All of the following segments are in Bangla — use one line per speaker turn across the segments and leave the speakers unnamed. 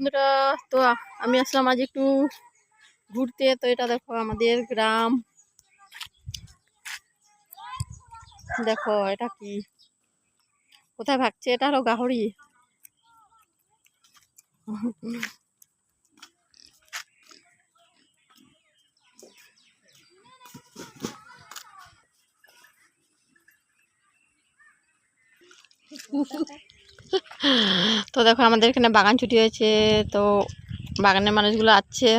বন্ধুরা, তো আমি আসলাম আজ একটু ঘুরতে। তো এটা দেখো আমাদের গ্রাম। দেখো, এটা কি? কোথায় ভাগছে? এটা হলো গাহরি। তো দেখো আমাদের এখানে বাগান ছুটি হয়েছে, তো বাগানের মানুষগুলো আছে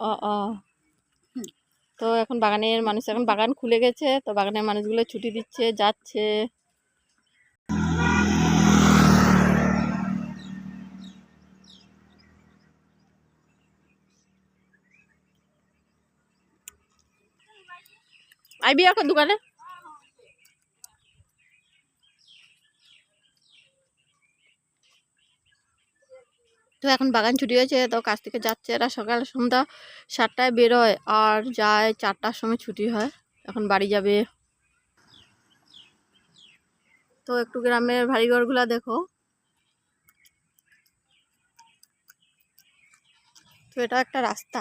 ও ও। তো এখন বাগানের মানুষ, এখন বাগান খুলে গেছে, তো বাগানের মানুষগুলো ছুটি দিচ্ছে, যাচ্ছে। আইবি এখন দোকানে? তো এখন বাগান ছুটি হয়েছে, তো কাজ থেকে যাচ্ছে এরা সকাল সন্ধ্যা সাতটায় বেরোয় আর যায় চারটার সময় ছুটি হয়, এখন বাড়ি যাবে। তো একটু গ্রামের বাড়িঘরগুলো দেখো। তো এটা একটা রাস্তা।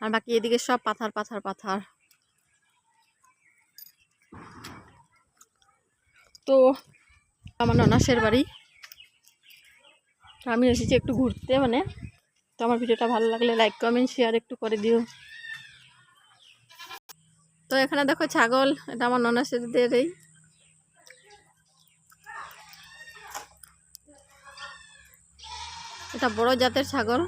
আর বাকি এদিকে সব পাথার পাথার পাথার। তো, আমার ননাসের বাড়ি। আমি এসেছি একটু ঘুরতে মানে। তো আমার ভিডিওটা ভালো লাগলে লাইক কমেন্ট শেয়ার একটু করে দিও। তো এখানে দেখো ছাগল, এটা আমার ননাসেদের এই। এটা বড় জাতের ছাগল।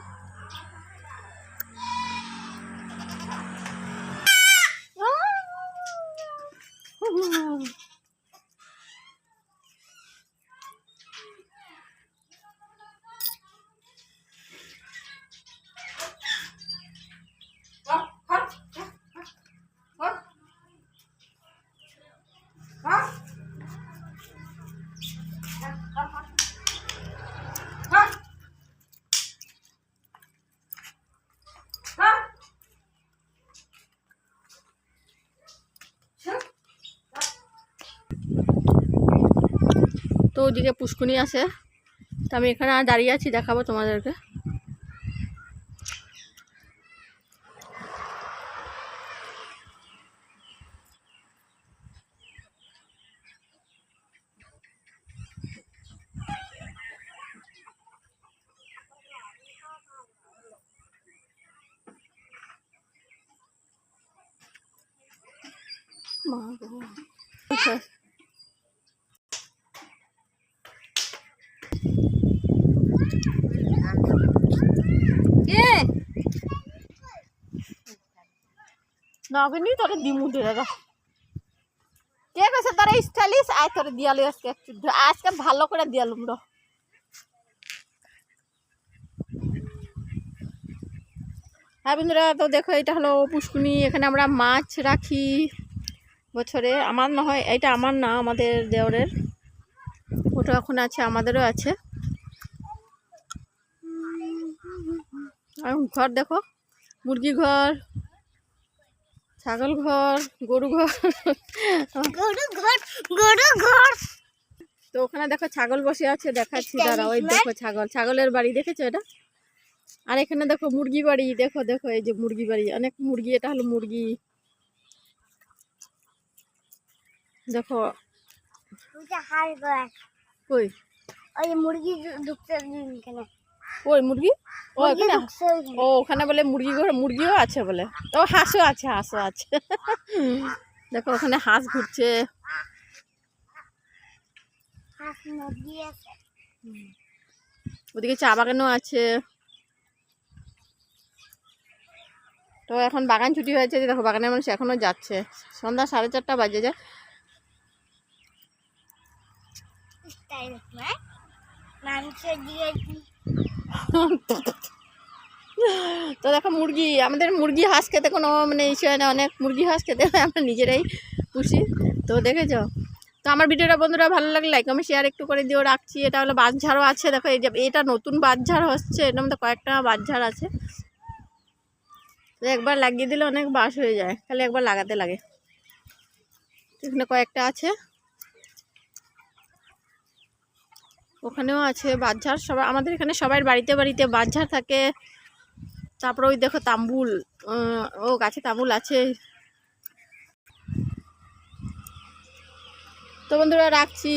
তো ওদিকে পুষ্কুনি আছে। তো আমি এখানে আর দাঁড়িয়ে আছি দেখাবো তোমাদেরকে। মা নগনি তোরে দিমু দে, দাদা। কে কইছে তোরে স্টাইলিশ আয় তোরে দিয়ালু আজকে আজকে ভালো করে দিয়ালুম র হ্যাঁ বন্ধুরা, তো দেখো, এটা হলো পুষ্কুনি। এখানে আমরা মাছ রাখি বছরে। আমার না হয়, এটা আমার না, আমাদের দেওরের। ওটা এখন আছে, আমাদেরও আছে। ঘর দেখো মুরগি ঘর। ছাগল ঘর গরু ঘর
গরু ঘর গরু ঘর
তো ওখানে দেখো ছাগল বসে আছে দেখাচ্ছি দাঁড়া ওই দেখো ছাগল। ছাগলের বাড়ি দেখেছ এটা? আর এখানে দেখো মুরগি বাড়ি দেখো দেখো এই যে মুরগি বাড়ি অনেক মুরগি এটা হলো মুরগি। দেখো কই?
ওই মুরগি ঢুকতে
ওই মুরগি? ও
ওইখানে।
ও ওখানে বলে মুরগি ঘর মুরগিও আছে বলে। ও হাঁসও আছে হাঁসও আছে। দেখো ওখানে হাঁস ঘুরছে। ওদিকে চা বাগানও আছে। তো এখন বাগান ছুটি হয়েছে দেখো বাগানের মানুষ এখনও যাচ্ছে। সন্ধ্যা সাড়ে চারটা বাজে যায়
মাংস দিয়ে
তো দেখো মুরগি, আমাদের মুরগি হাঁস খেতে কোনো মানে ইস্যু হয় না, অনেক মুরগি হাঁস খেতে হয়, আমরা নিজেরাই পুষি। তো দেখেছ? তো আমার ভিডিওটা বন্ধুরা ভালো লাগলে লাইক আমি শেয়ার একটু করে দিও, রাখছি। এটা হলো বাঁশঝাড়ও আছে, দেখো এই যে, এটা নতুন বাঁশঝাড় হচ্ছে এটার মধ্যে কয়েকটা বাঁশঝাড় আছে। তো একবার লাগিয়ে দিলে অনেক বাঁশ হয়ে যায়, খালি একবার লাগাতে লাগে। এখানে কয়েকটা আছে। ওখানেও আছে বাজার সবাই আমাদের এখানে সবার বাড়িতে বাড়িতে বাজার থাকে। তারপরে ওই দেখো তাম্বুল ও গাছে তাম্বুল আছে। তো বন্ধুরা রাখছি।